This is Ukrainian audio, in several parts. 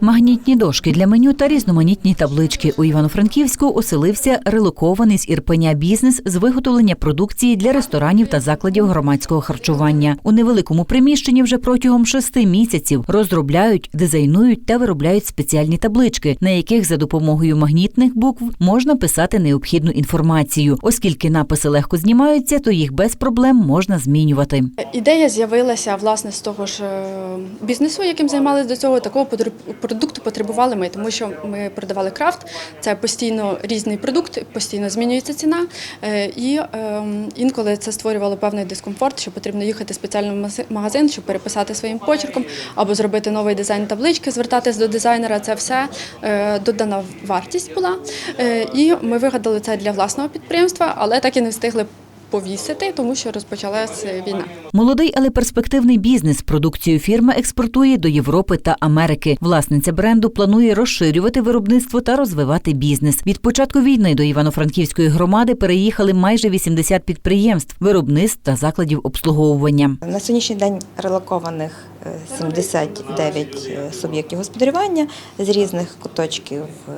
Магнітні дошки для меню та різноманітні таблички. У Івано-Франківську оселився релокований з Ірпеня бізнес з виготовлення продукції для ресторанів та закладів громадського харчування. У невеликому приміщенні вже протягом шести місяців розробляють, дизайнують та виробляють спеціальні таблички, на яких за допомогою магнітних букв можна писати необхідну інформацію. Оскільки написи легко знімаються, то їх без проблем можна змінювати. Ідея з'явилася власне з того ж е, бізнесу, яким займалися до цього. Такого продукту потребували ми, тому що ми продавали крафт. Це постійно різний продукт, постійно змінюється ціна. Е, І ем, інколи це створювало певний дискомфорт, що потрібно їхати спеціально в магазин, щоб переписати своїм почерком або зробити новий дизайн таблички, звертатись до дизайнера. Це все е, додана вартість була. Е, І ми вигадали це для власного підприємства, але так і не встигли повісити, тому що розпочалася війна. Молодий, але перспективний бізнес. Продукцію фірма експортує до Європи та Америки. Власниця бренду планує розширювати виробництво та розвивати бізнес. Від початку війни до Івано-Франківської громади переїхали майже 80 підприємств, виробництв та закладів обслуговування. На сьогоднішній день релокованих е, 79 е, суб'єктів господарювання з різних куточків е,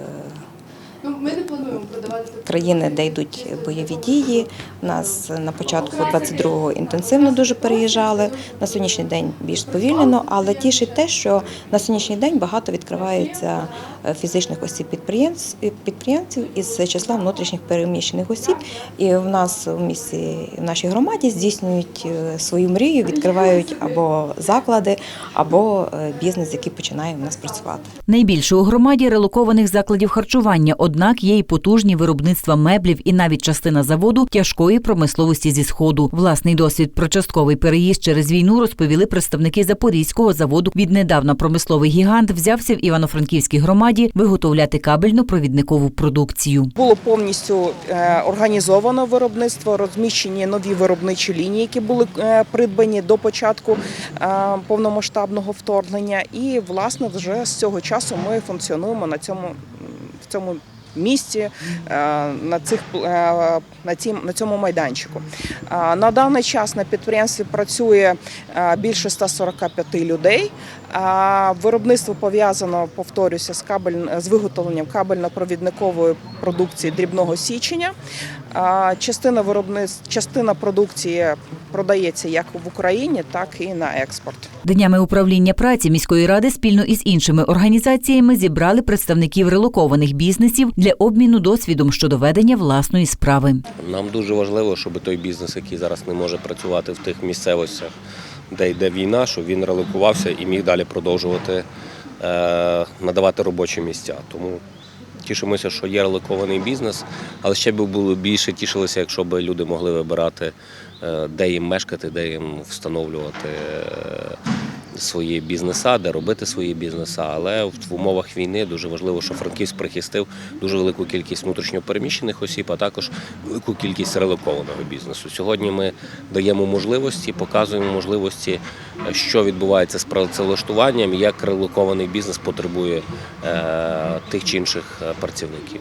Ну, ми не плануємо продавати країни, де йдуть бойові дії. У нас на початку 22-го інтенсивно дуже переїжджали. На сьогоднішній день більш сповільнено, але тішить те, що на сьогоднішній день багато відкривається е, фізичних осіб підприємців, підприємців із числа внутрішніх переміщених осіб. І в нас у місті, в нашій громаді здійснюють е, свою мрію, відкривають або заклади, або е, бізнес, який починає в нас працювати. Найбільше у громаді релокованих закладів харчування, однак є й потужні виробництва меблів і навіть частина заводу тяжкої промисловості зі сходу. Власний досвід про частковий переїзд через війну розповіли представники Запорізького заводу. Віднедавна промисловий гігант взявся в Івано-Франківській громаді виготовляти кабельно-провідникову продукцію. Було повністю е, організовано виробництво, розміщені нові виробничі лінії, які були е, придбані до початку е, повномасштабного вторгнення. І власне вже з цього часу ми функціонуємо на цьому в цьому. Місці е, на цих е, на цім на цьому майданчику Е, на даний час на підприємстві працює більше 145 людей. Виробництво пов'язано, повторюся, з кабель з виготовленням кабельно-провідникової продукції дрібного січення. Частина виробництв, частина продукції продається як в Україні, так і на експорт. Днями управління праці міської ради спільно із іншими організаціями зібрали представників релокованих бізнесів для обміну досвідом щодо ведення власної справи. Нам дуже важливо, щоб той бізнес, який зараз не може працювати в тих місцевостях, де йде війна, щоб він релокувався і міг далі продовжувати е, надавати робочі місця. Тому тішимося, що є релокований бізнес, але ще б було більше тішилося, якщо б люди могли вибирати, е, де їм мешкати, де їм встановлювати. Свої бізнеса, де робити свої бізнеса, але в умовах війни дуже важливо, що Франківськ прихистив дуже велику кількість внутрішньопереміщених осіб, а також велику кількість релокованого бізнесу. Сьогодні ми даємо можливості, показуємо можливості, що відбувається з працевлаштуванням, як релокований бізнес потребує е, тих чи інших е, працівників.